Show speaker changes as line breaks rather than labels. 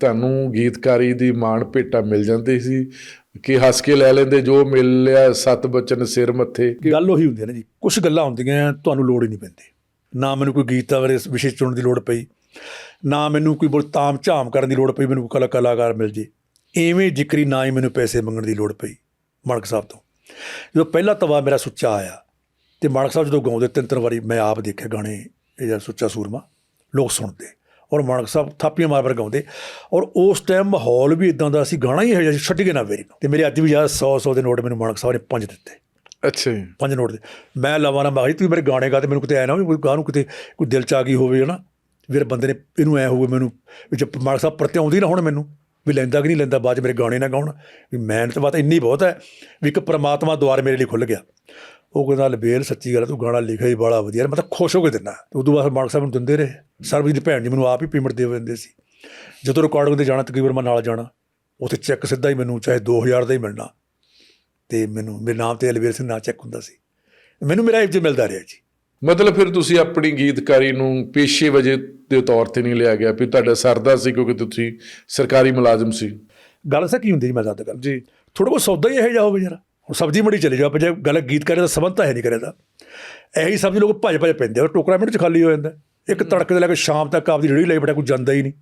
ਤੁਹਾਨੂੰ ਗੀਤਕਾਰੀ ਦੀ ਮਾਣ ਭੇਟਾ ਮਿਲ ਜਾਂਦੀ ਸੀ। ਕਿ ਹੱਸ ਕੇ ਲੈ ਲੈਂਦੇ, ਜੋ ਮਿਲ ਲਿਆ ਸਤ ਬਚਨ ਸਿਰ ਮੱਥੇ।
ਗੱਲ ਉਹੀ ਹੁੰਦੀ ਹੈ ਨਾ ਜੀ ਕੁਝ ਗੱਲਾਂ ਹੁੰਦੀਆਂ, ਤੁਹਾਨੂੰ ਲੋੜ ਹੀ ਨਹੀਂ ਪੈਂਦੀ। ਨਾ ਮੈਨੂੰ ਕੋਈ ਗੀਤਾਂ ਬਾਰੇ ਵਿਸ਼ੇ ਚੁਣਨ ਦੀ ਲੋੜ ਪਈ, ਨਾ ਮੈਨੂੰ ਕੋਈ ਬੋਲ ਤਾਮ ਝਾਮ ਕਰਨ ਦੀ ਲੋੜ ਪਈ, ਮੈਨੂੰ ਕੋਈ ਕਲਾ, ਕਲਾਕਾਰ ਮਿਲ ਜੇ। ਐਵੇਂ ਜ਼ਿਕਰੀ ਨਾ ਹੀ ਮੈਨੂੰ ਪੈਸੇ ਮੰਗਣ ਦੀ ਲੋੜ ਪਈ ਮਾਨਕ ਸਾਹਿਬ ਤੋਂ। ਜਦੋਂ ਪਹਿਲਾ ਤਵਾ ਮੇਰਾ ਸੁੱਚਾ ਆਇਆ, ਤੇ ਮਾਨਕ ਸਾਹਿਬ ਜਦੋਂ ਗਾਉਂਦੇ ਤਿੰਨ ਤਿੰਨ ਵਾਰੀ ਮੈਂ ਆਪ ਦੇਖਿਆ ਗਾਣੇ, ਇਹ ਜਿਹੜਾ ਸੁੱਚਾ ਸੂਰਮਾ, ਲੋਕ ਸੁਣਦੇ। ਔਰ ਮਾਨਕ ਸਾਹਿਬ ਥਾਪੀਆਂ ਮਾਰ ਮਾਰ ਗਾਉਂਦੇ। ਔਰ ਉਸ ਟਾਈਮ ਮਾਹੌਲ ਵੀ ਇਦਾਂ ਦਾ ਸੀ ਗਾਣਾ ਹੀ ਸੀ ਛੱਡ ਕੇ ਨਾ ਵੇਰੀ ਤੇ। ਮੇਰੇ ਅੱਜ ਵੀ ਯਾਦ 100 100 ਦੇ ਨੋਟ ਮੈਨੂੰ ਮਾਨਕ ਸਾਹਿਬ ਨੇ ਪੰਜ ਦਿੱਤੇ।
ਅੱਛਾ ਜੀ।
ਪੰਜ ਨੋਟ ਦੇ। ਮੈਂ ਲਵਾਂ ਨਾ ਮਾਰੀ ਤੂੰ ਮੇਰੇ ਗਾਣੇ ਗਾ ਤੇ ਮੈਨੂੰ ਕਿਤੇ ਐ ਨਾ ਵੀ ਕੋਈ ਗਾਹ ਨੂੰ ਕਿਤੇ ਕੋਈ ਦਿਲ ਚ ਆ ਗਈ ਹੋਵੇ ਹਨਾ? ਫਿਰ ਬੰਦੇ ਨੇ ਇਹਨੂੰ ਐ ਹੋਵੇ ਮੈਨੂੰ ਵਿੱਚ ਮਾਨਕ ਸਾਹਿਬ ਪ੍ਰਤੀ ਆਉਂਦੀ ਨਾ ਹੁਣ ਮੈਨੂੰ ਵੀ ਲੈਂਦਾ ਕਿ ਨਹੀਂ ਲੈਂਦਾ ਬਾਅਦ ਮੇਰੇ ਗਾਣੇ ਨਾ ਗਾਉਣ। ਵੀ ਮਿਹਨਤ ਬਾਤ ਇੰਨੀ ਬਹੁਤ ਹੈ ਵੀ ਇੱਕ ਪ੍ਰਮਾਤਮਾ ਦੁਆਰ ਮੇਰੇ ਲਈ ਖੁੱਲ ਗਿਆ। ਉਹ ਕਹਿੰਦਾ ਲਬੇਲ ਸੱਚੀ ਗੱਲ ਤੂੰ ਗਾਣਾ ਲਿਖਿਆ ਹੀ ਬੜਾ ਵਧੀਆ ਮੈਂ ਤਾਂ ਖੁਸ਼ ਹੋ ਕੇ ਦਿੰਦਾ। ਤੇ ਉਦੋਂ ਬਾਅਦ ਮਾਨਕ ਸਾਹਿਬ ਨੂੰ ਦਿੰਦੇ ਰਹੇ। ਸਰਬਜੀਤ ਭੈਣ ਜੀ ਮੈਨੂੰ ਆਪ ਹੀ ਪੇਮੈਂਟ ਦੇ ਦਿੰਦੇ ਸੀ। ਜਦੋਂ ਰਿਕਾਰਡਿੰਗ ਤੇ ਜਾਣਾ ਤਕਰੀਬਨ ਮੈਂ ਨਾਲ ਜਾਣਾ। ਉੱਥੇ ਚੈੱਕ ਸਿੱਧਾ ਹੀ ਮੈਨੂੰ ਚਾਹੇ 2000 ਦਾ ਹੀ ਮਿਲਣਾ। ਤੇ ਮੈਨੂੰ ਮੇਰੇ ਨਾਮ ਤੇ ਅਲਵੀਰ ਸਿੰਘ ਨਾਂ ਚੈੱਕ ਹੁੰਦਾ ਸੀ। ਮੈਨੂੰ ਮੇਰਾ ਇੱਜ਼ਤ ਮਿਲਦਾ ਰਿਹਾ ਜੀ।
ਮਤਲਬ ਫਿਰ ਤੁਸੀਂ ਆਪਣੀ ਗੀਤਕਾਰੀ ਨੂੰ ਪੇਸ਼ੇ ਵਜੇ ਦੇ ਤੌਰ ਤੇ ਨਹੀਂ ਲਿਆ ਗਿਆ ਵੀ ਤੁਹਾਡਾ ਸਰਦਾ ਸੀ ਕਿਉਂਕਿ ਤੁਸੀਂ ਸਰਕਾਰੀ ਮੁਲਾਜ਼ਮ ਸੀ?
ਗੱਲ ਸਾ ਕੀ ਹੁੰਦੀ ਜੀ ਮੈਂ ਜ਼ਿਆਦਾ ਗੱਲ।
ਜੀ।
ਥੋੜਾ ਬਹੁਤ ਸੌਦਾ ਹੀ ਇਹੋ ਜਿਹਾ ਹੋਵੇ ਜਰਾ। ਹੁਣ ਸਬਜ਼ੀ ਮੰਡੀ ਚਲੇ ਜਾਓ ਜੇ ਗੱਲ ਗੀਤਕਾਰੀ ਦਾ ਸੰਬੰਧ ਤਾਂ ਹੈ ਨਹੀਂ ਕਰਿਆ ਇਹੀ ਸਬਜ਼ੀ ਲੋਕ ਭੱਜ ਭੱਜ ਪੈਂਦੇ ਆ ਟੋਕਰਾ ਮਿੰਟ ਚ ਖਾਲੀ ਹੋ ਜਾਂਦਾ। ਇੱਕ ਤੜਕੇ ਤੋਂ ਲੈ ਕੇ ਸ਼ਾਮ ਤੱਕ ਆਪਦੀ ਰੇੜੀ ਲਈ ਬੜਾ ਕੋਈ ਜਾਂਦਾ ਹੀ ਨਹੀਂ।